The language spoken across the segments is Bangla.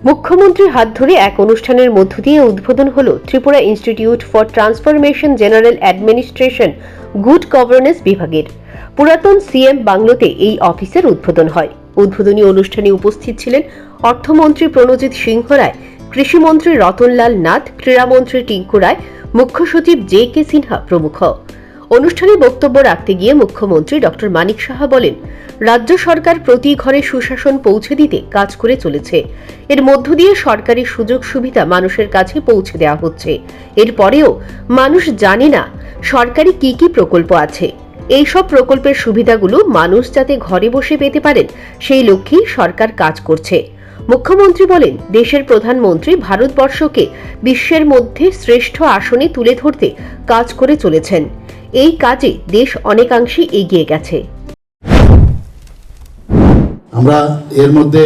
মুখ্যমন্ত্রীর হাত ধরে এক অনুষ্ঠানের মধ্য দিয়ে উদ্বোধন হল Tripura institute for transformation general administration, good governance বিভাগের। পুরাতন সিএম বাংলোতে এই অফিসের উদ্বোধন হয়। উদ্বোধনী অনুষ্ঠানে উপস্থিত ছিলেন অর্থমন্ত্রী প্রণজিৎ সিংহ রায়, কৃষিমন্ত্রী রতনলাল নাথ, ক্রীড়ামন্ত্রী টিঙ্কু রায়, মুখ্য সচিব জে কে সিনহা প্রমুখ। অনুষ্ঠানে বক্তব্য রাখতে গিয়ে মুখ্যমন্ত্রী ডক্টর মানিক সাহা বলেন, রাজ্য সরকার প্রতি ঘরে সুশাসন পৌঁছে দিতে কাজ করে চলেছে। এর মধ্য দিয়ে সরকারি সুযোগ সুবিধা মানুষের কাছে পৌঁছে দেওয়া হচ্ছে। এরপরেও মানুষ জানে না সরকারি কি কি প্রকল্প আছে। এইসব প্রকল্পের সুবিধাগুলো মানুষ যাতে ঘরে বসে পেতে পারেন, সেই লক্ষ্যেই সরকার কাজ করছে। মুখ্যমন্ত্রী বলেন, দেশের প্রধানমন্ত্রী ভারতবর্ষকে বিশ্বের মধ্যে শ্রেষ্ঠ আসনে তুলে ধরতে কাজ করে চলেছেন। এই কাজে দেশ অনেকাংশে এগিয়ে গেছে। আমরা এর মধ্যে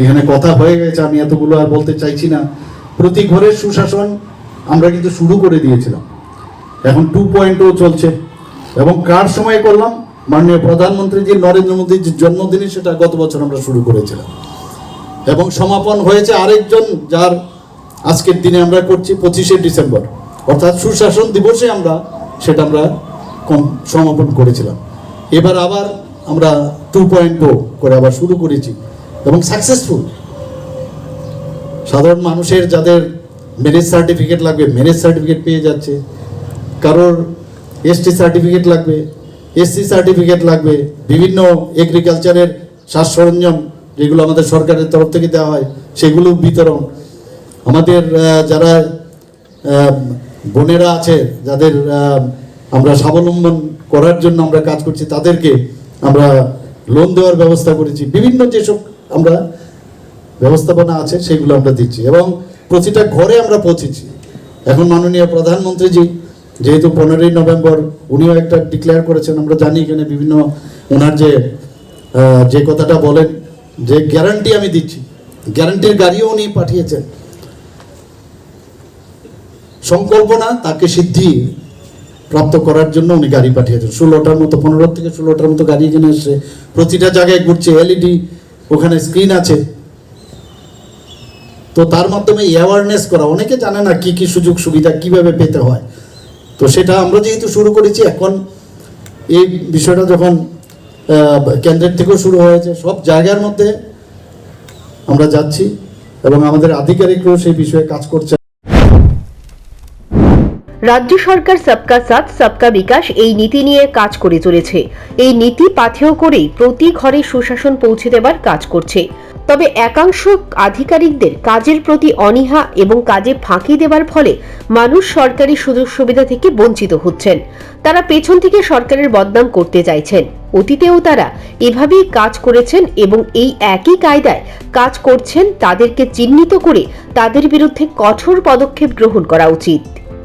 এখানে কথা হয়ে গেছে, আমি এতগুলো আর বলতে চাইছি না। প্রতি ঘরের সুশাসন আমরা কিন্তু শুরু করে দিয়েছিলাম। এখন টু পয়েন্টও চলছে। এবং কার সময় করলাম? মাননীয় প্রধানমন্ত্রীজি নরেন্দ্র মোদীর জন্মদিনে সেটা গত বছর আমরা শুরু করেছিলাম। এবং সমাপন হয়েছে আরেকজন যার আজকের দিনে আমরা করছি পঁচিশে ডিসেম্বর। অর্থাৎ সুশাসন দিবসে আমরা সেটা আমরা সমাপন করেছিলাম। এবার আবার আমরা টু পয়েন্ট করে আবার শুরু করেছি এবং সাকসেসফুল সাধারণ মানুষের যাদের ম্যারেজ সার্টিফিকেট লাগবে ম্যারেজ সার্টিফিকেট পেয়ে যাচ্ছে। কারোর এসটি সার্টিফিকেট লাগবে এসসি সার্টিফিকেট লাগবে, বিভিন্ন এগ্রিকালচারের সাজ সরঞ্জাম যেগুলো আমাদের সরকারের তরফ থেকে দেওয়া হয় সেগুলো বিতরণ। আমাদের যারা বোনেরা আছে, যাদের আমরা স্বাবলম্বন করার জন্য আমরা কাজ করছি, তাদেরকে আমরা লোন দেওয়ার ব্যবস্থা করেছি। বিভিন্ন যেসব আমরা ব্যবস্থাপনা আছে, সেগুলো আমরা দিচ্ছি এবং প্রতিটা ঘরে আমরা পৌঁছেছি। এখন মাননীয় প্রধানমন্ত্রীজি, যেহেতু পনেরোই নভেম্বর উনিও একটা ডিক্লেয়ার করেছেন, আমরা জানি এখানে বিভিন্ন ওনার যে যে কথাটা বলেন, যে গ্যারান্টি আমি দিচ্ছি। গ্যারান্টির গাড়িও উনি পাঠিয়েছেন। সংকল্প না তাকে সিদ্ধি প্রাপ্ত করার জন্য উনি গাড়ি পাঠিয়েছেন। ষোলোটার মতো, পনেরো থেকে ষোলোটার মতো গাড়ি এখানে এসছে। প্রতিটা জায়গায় ঘুরছে এলইডি ওখানে স্ক্রিন আছে। তো তার মাধ্যমে অ্যাওয়ারনেস করা, অনেকে জানে না কি কি সুযোগ সুবিধা কীভাবে পেতে হয়। তো সেটা আমরা যেহেতু শুরু করেছি, এখন এই বিষয়টা যখন কেন্দ্রের থেকেও শুরু হয়েছে, সব জায়গার মধ্যে আমরা যাচ্ছি এবং আমাদের আধিকারিকরাও সেই বিষয়ে কাজ করছে রাজ্য সরকার সবকা সাথ, সবকা বিকাশ এই নীতি নিয়ে কাজ করে চলেছে। এই নীতি পাথেয় করেই প্রতি ঘরে সুশাসন পৌঁছে দেবার কাজ করছে। তবে একাংশ আধিকারিকদের কাজের প্রতি অনীহা এবং কাজে ফাঁকি দেবার ফলে মানুষ সরকারি সুযোগ সুবিধা থেকে বঞ্চিত হচ্ছেন। তারা পেছন থেকে সরকারের বদনাম করতে চাইছেন। অতীতেও তারা এভাবেই কাজ করেছেন এবং এই একই কায়দায় কাজ করছেন তাদেরকে চিহ্নিত করে তাদের বিরুদ্ধে কঠোর পদক্ষেপ গ্রহণ করা উচিত।